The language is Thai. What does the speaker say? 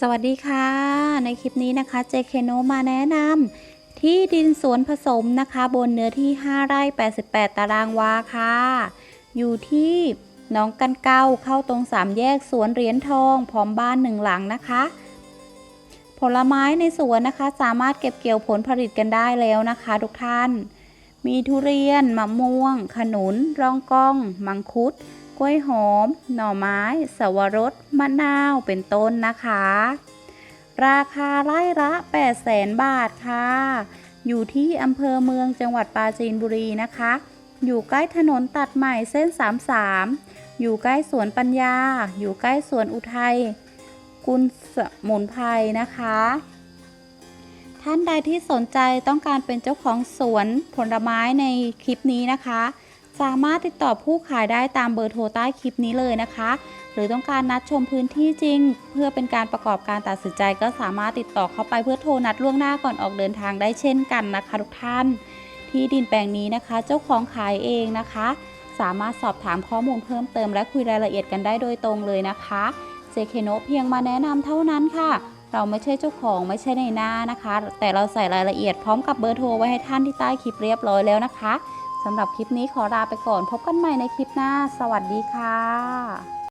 สวัสดีค่ะ ในคลิปนี้นะคะ JK n o มาแนะนำที่ดินสวนผสมนะคะ บนเนื้อที่ 5 ไร่ 88 ตารางวาค่ะ อยู่ที่หนองกันเก้าเข้าตรงสามแยกสวนเหรียญทอง พร้อมบ้านหนึ่งหลังนะคะ ผลไม้ในสวนนะคะ สามารถเก็บเกี่ยวผลผลิตกันได้แล้วนะคะ ทุกท่าน มีทุเรียนมะม่วง ขนุน รองกอง มังคุด กล้วยหอม หน่อไม้ สวรสมะนาวเป็นต้นนะคะ ราคาไร่ละ8 0 0แสนบาทค่ะ อยู่ที่อำเภอเมืองจังหวัดปราจีนบุรีนะคะ อยู่ใกล้ถนนตัดใหม่เส้น 33 อยู่ใกล้สวนปัญญา อยู่ใกล้สวนอุทัยกุลสมุนไพรนะคะ ท่านใดที่สนใจต้องการเป็นเจ้าของสวนผลไม้ในคลิปนี้นะคะ สามารถติดต่อผู้ขายได้ตามเบอร์โทรใต้คลิปนี้เลยนะคะ หรือต้องการนัดชมพื้นที่จริง เพื่อเป็นการประกอบการตัดสินใจ ก็สามารถติดต่อเข้าไปเพื่อโทรนัดล่วงหน้าก่อนออกเดินทางได้เช่นกันนะคะทุกท่าน ที่ดินแปลงนี้นะคะ เจ้าของขายเองนะคะ สามารถสอบถามข้อมูลเพิ่มเติมและคุยรายละเอียดกันได้โดยตรงเลยนะคะเจเคโนเพียงมาแนะนำเท่านั้นค่ะเราไม่ใช่เจ้าของไม่ใช่ในหน้านะคะ แต่เราใส่รายละเอียดพร้อมกับเบอร์โทรไว้ให้ท่านที่ใต้คลิปเรียบร้อยแล้วนะคะ สำหรับคลิปนี้ขอลาไปก่อน พบกันใหม่ในคลิปหน้า สวัสดีค่ะ